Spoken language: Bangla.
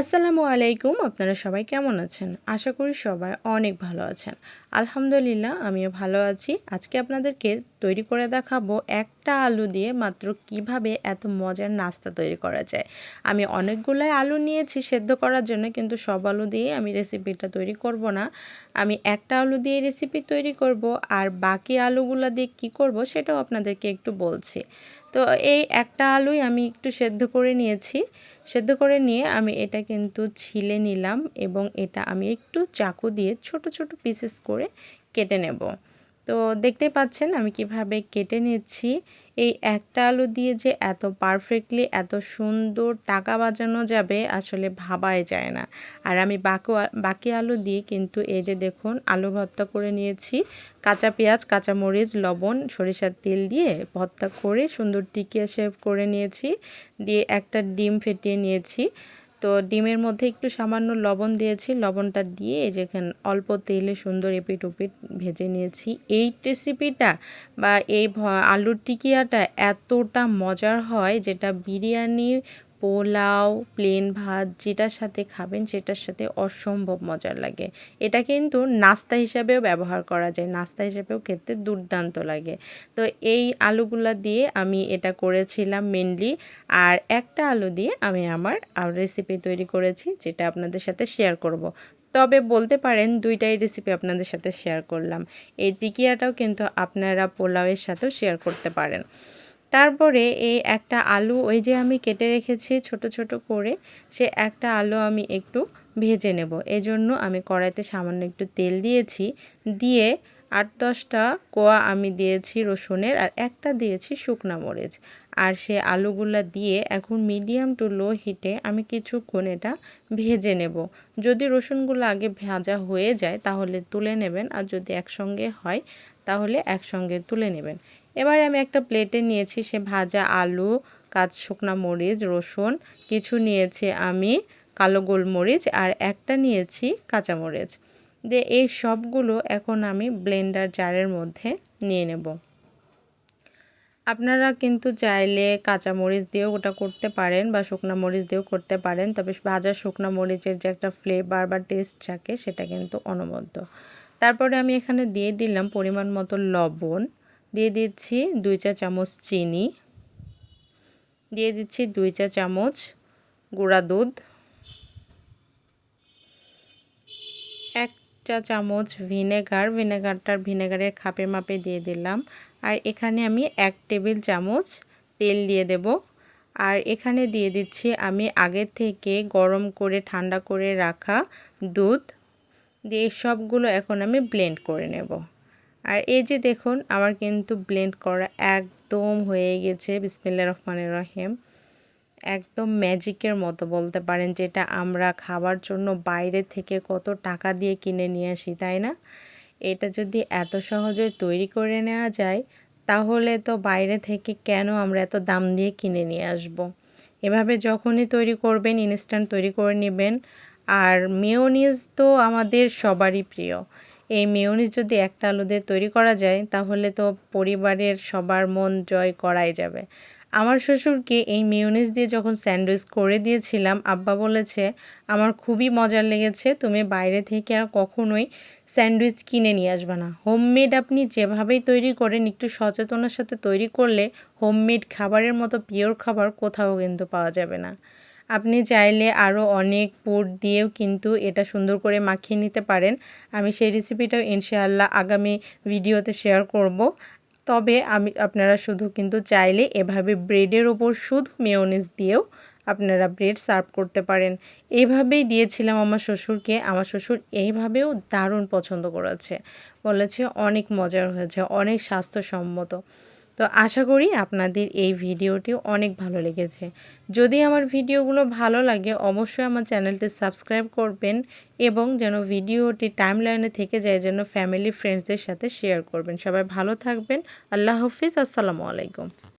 আসসালামু আলাইকুম, আপনারা সবাই কেমন আছেন? আশা করি সবাই অনেক ভালো আছেন। আলহামদুলিল্লাহ, আমিও ভালো আছি। আজকে আপনাদেরকে তৈরি করে দেখাবো একটা আলু দিয়ে মাত্র কীভাবে এত মজার নাস্তা তৈরি করা যায়। আমি অনেকগুলোই আলু নিয়েছি সেদ্ধ করার জন্য, কিন্তু সব আলু দিয়ে আমি রেসিপিটা তৈরি করব না। আমি একটা আলু দিয়ে রেসিপি তৈরি করব, আর বাকি আলুগুলো দিয়ে কি করব সেটাও আপনাদেরকে একটু বলছি। তো এই একটা আলুই আমি একটু সেদ্ধ করে নিয়েছি। সেদ্ধ করে নিয়ে আমি এটা কিন্তু ছিলে নিলাম এবং এটা আমি একটু চাকু দিয়ে ছোট ছোট পিসেস করে কেটে নেব। তো দেখতে পাচ্ছেন আমি কীভাবে কেটে নিচ্ছি। এই একটা আলু দিয়ে যে এত পারফেক্টলি এত সুন্দর টাকা বাজানো যাবে আসলে ভাবাই যায় না। আর আমি বাকি বাকি আলু দিয়ে কিন্তু এই যে দেখুন আলু ভর্তা করে নিয়েছি। কাঁচা পেঁয়াজ, কাঁচা মরিচ, লবণ, সরিষার তেল দিয়ে ভর্তা করে সুন্দর টিকিয়া শেভ করে নিয়েছি। দিয়ে একটা ডিম ফেটিয়ে নিয়েছি। তো ডিমের মধ্যে একটু সামান্য লবণ দিয়েছি। লবণটা দিয়ে যেখানে অল্প তেলে সুন্দর এপিট উপিট ভেজে নিয়েছি। এই রেসিপিটা বা এই আলুর টিকিয়াটা এতটা মজার হয় যেটা বিরিয়ানি পোলাও প্লেন ভাত যেটার সাথে খাবেন সেটার সাথে অসম্ভব মজার লাগে। এটা কিন্তু নাস্তা হিসাবেও ব্যবহার করা যায়। নাস্তা হিসাবেও খেতে দুর্দান্ত লাগে। তো এই আলুগুলো দিয়ে আমি এটা করেছিলাম মেনলি আর একটা আলু দিয়ে আমি আমার রেসিপি তৈরি করেছি যেটা আপনাদের সাথে শেয়ার করব। তবে বলতে পারেন দুইটাই রেসিপি আপনাদের সাথে শেয়ার করলাম। এই টিকিয়াটাও কিন্তু আপনারা পোলাওয়ের সাথেও শেয়ার করতে পারেন। তারপরে এই একটা আলু ওই যে আমি কেটে রেখেছি ছোট ছোট করে, সে একটা আলু আমি একটু ভেজে নেব। এজন্য আমি কড়াইতে সামান্য একটু তেল দিয়েছি, দিয়ে আট দশটা কোয়া আমি দিয়েছি রসুনের আর একটা দিয়েছি শুকনা মরিচ। আর সে আলুগুলা দিয়ে এখন মিডিয়াম টু লো হিটে আমি কিছুক্ষণ এটা ভেজে নেব। যদি রসুনগুলো আগে ভাজা হয়ে যায় তাহলে তুলে নেবেন, আর যদি একসঙ্গে হয় তাহলে একসঙ্গে তুলে নেবেন। এবার আমি একটা প্লেটে নিয়েছি, সে ভাজা আলু, কাঁচ, শুকনা মরিচ, রসুন, কিছু নিয়েছি আমি কালো গোলমরিচ আর একটা নিয়েছি কাঁচামরিচ দিয়ে এই সবগুলো এখন আমি ব্লেন্ডার জারের মধ্যে নিয়ে নেব। আপনারা কিন্তু চাইলে কাঁচা মরিচ দিয়েও ওটা করতে পারেন বা শুকনা মরিচ দিয়েও করতে পারেন, তবে ভাজা শুকনা মরিচের যে একটা ফ্লেভার বা টেস্ট থাকে সেটা কিন্তু অনবদ্য। তারপরে আমি এখানে দিয়ে দিলাম পরিমাণ মতো লবণ। দিয়ে দিচ্ছি দুই চা চামচ চিনি, দিয়ে দিচ্ছি দুই চা চামচ গুঁড়া দুধ, এক চা চামচ ভিনেগার, ভিনেগারটার ভিনেগারের খাপে মাপে দিয়ে দিলাম। আর এখানে আমি এক টেবিল চামচ তেল দিয়ে দেব। আর এখানে দিয়ে দিচ্ছি আমি আগে থেকে গরম করে ঠান্ডা করে রাখা দুধ। দিয়ে সবগুলো এখন আমি ব্লেন্ড করে নেব। আর এই যে দেখুন, আমার কিন্তু ব্লেন্ড করা একদম হয়ে গেছে বিসমিল্লা রহমানের রহিম। একদম ম্যাজিকের মতো বলতে পারেন, যেটা আমরা খাবার জন্য বাইরে থেকে কত টাকা দিয়ে কিনে নিয়ে আসি, তাই না? এটা যদি এত সহজে তৈরি করে নেওয়া যায়, তাহলে তো বাইরে থেকে কেন আমরা এত দাম দিয়ে কিনে নিয়ে আসব। এভাবে যখনই তৈরি করবেন ইনস্ট্যান্ট তৈরি করে নেবেন। আর মেয়োনিজ তো আমাদের সবারই প্রিয়। এই মেয়নিজ যদি একটা আলু দিয়ে তৈরি করা যায়, তাহলে তো পরিবারের সবার মন জয় করাই যাবে। আমার শ্বশুরকে এই মেয়নিজ দিয়ে যখন স্যান্ডউইচ করে দিয়েছিলাম, আব্বা বলেছে, আমার খুবই মজার লেগেছে, তুমি বাইরে থেকে আর কখনোই স্যান্ডউইচ কিনে নিয়ে আসবে না। হোমমেড আপনি যেভাবেই তৈরি করেন, একটু সচেতনার সাথে তৈরি করলে হোমমেড খাবারের মতো পিওর খাবার কোথাও কিন্তু পাওয়া যাবে না। আপনি চাইলে আরও অনেক পুর দিয়েও কিন্তু এটা সুন্দর করে মাখিয়ে নিতে পারেন। আমি সেই রেসিপিটাও ইনশাআল্লাহ আগামী ভিডিওতে শেয়ার করব। তবে আমি, আপনারা শুধু কিন্তু চাইলে এভাবে ব্রেডের ওপর শুধু মেয়নিজ দিয়েও আপনারা ব্রেড সার্ভ করতে পারেন। এইভাবেই দিয়েছিলাম আমার শ্বশুরকে। আমার শ্বশুর এইভাবেও দারুণ পছন্দ করেছে। বলেছে অনেক মজার হয়েছে, অনেক স্বাস্থ্যসম্মত। তো আশা করি আপনাদের এই ভিডিওটি অনেক ভালো লেগেছে। যদি আমার ভিডিওগুলো ভালো লাগে, অবশ্যই আমার চ্যানেলটি সাবস্ক্রাইব করবেন এবং যেন ভিডিওটি টাইম লাইনে থেকে যায়, যেন ফ্যামিলি, ফ্রেন্ডসদের সাথে শেয়ার করবেন। সবাই ভালো থাকবেন। আল্লাহ হাফিজ। আসসালামু আলাইকুম।